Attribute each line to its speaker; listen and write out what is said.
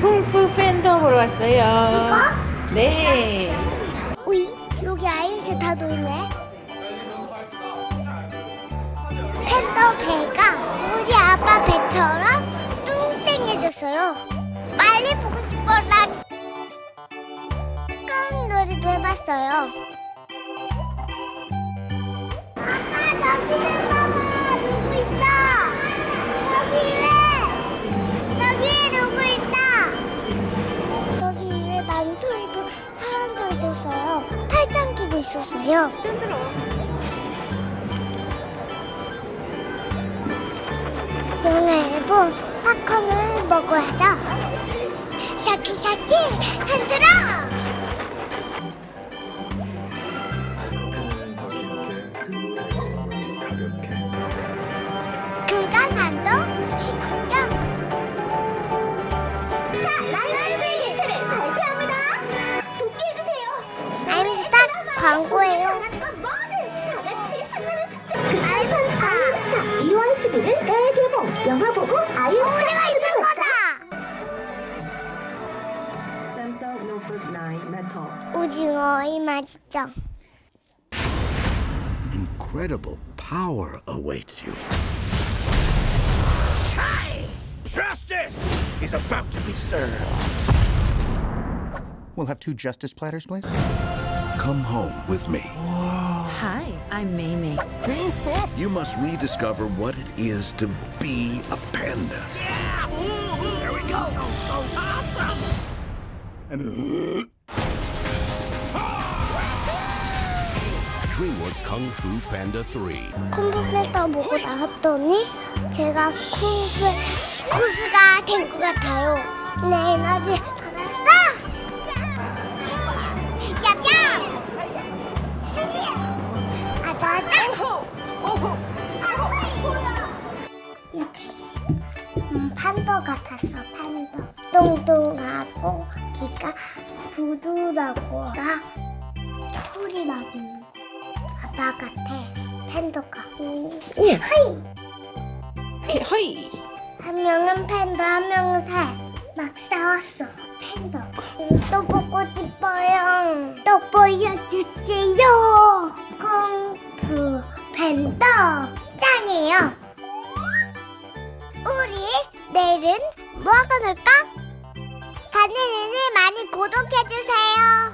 Speaker 1: 쿵푸 팬더 보러 왔어요. 네.
Speaker 2: 우이 여기 아이스 다도 있네. 팬더 배가 우리 아빠 배처럼 뚱땡해졌어요. 빨리 보고 싶어라. 깡 놀이도 해봤어요. 있었어요. 영화일보 팝콘을 먹어야죠. 샤키샤키 흔들어! 금강산도 식후경 광고
Speaker 3: 2월 11일 대개봉 영화 보고 아이언
Speaker 2: 우리가 있는 거다.
Speaker 4: Samsung Notebook 9 Metal.
Speaker 2: 오징어의 맛있죠.
Speaker 5: Incredible power awaits you.
Speaker 6: Justice is about to be served.
Speaker 7: We'll have two justice platters, please.
Speaker 5: Come home with me.
Speaker 1: Hi, I'm Mamie.
Speaker 5: You must rediscover what it is to be a panda.
Speaker 6: There we go. Awesome.
Speaker 8: DreamWorks Kung Fu Panda 3.
Speaker 2: 쿵푸팬더 보고 나왔더니 제가 쿵푸 코스가 된 것 같아요. 네, 에너지 같았어, 판더. 똥똥하고 귀가 부드럽고 나 있는 거. 아빠 같아. 하이.
Speaker 1: 오케이, 허이.
Speaker 2: 한 명은 팬더, 한 명은 새. 막 싸웠어. 팬더. 음, 또 보고 싶어요. 또 보여주세요. 쿵푸 팬더 내일은 뭐 하고 놀까? 이를 많이 구독해주세요.